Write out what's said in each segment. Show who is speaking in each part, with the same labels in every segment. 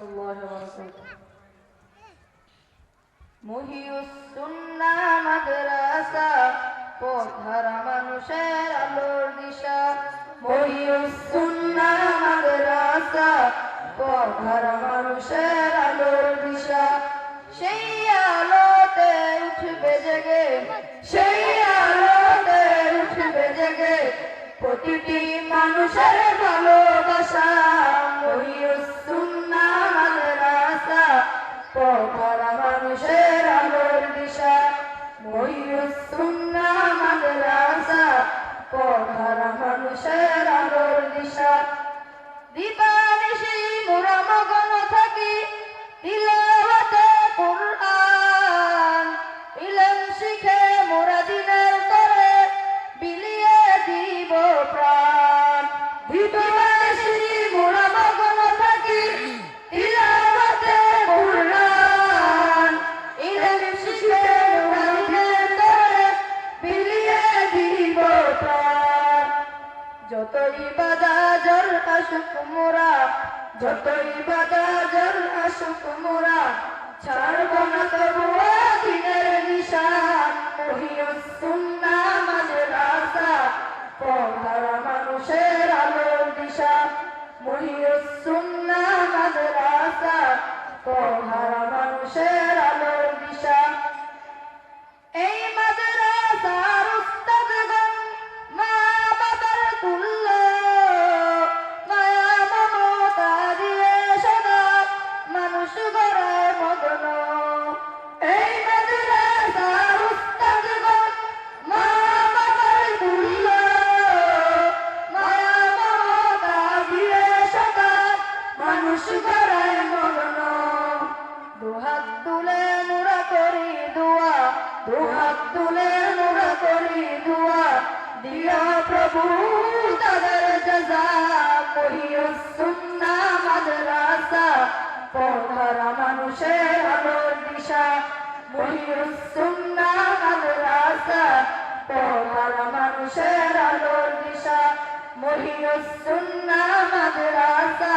Speaker 1: الله وبركاته
Speaker 2: মহিউসুন্না মাদ্রাসা পথহারা মানুষের আলোর দিশা মহিউসুন্না মাদ্রাসা পথহারা মানুষের আলোর দিশা সেই আলোতে উঠবে জেগে সেই আলোতে উঠবে জেগে প্রতিটি মানুষের ভালোবাসা মহিউসুন্না যতই বাধা জল আসুক মোরা যতই বাধা জল আসুক মোরা ছাড়ব Morning. দুহাত তুলে মোরা করি দোয়া দুহাত তুলে মোরা করি দোয়া। দিয়া প্রভু, তাদের জাজা, কহিও সুন্না মাদ্রাসা পড়ারা মানুষের আলোর দিশা। মহিও সুন্না মাদ্রাসা পড়ারা মানুষের আলোর দিশা। মহিও সুন্না মাদ্রাসা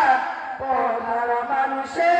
Speaker 2: পড়ারা মানুষের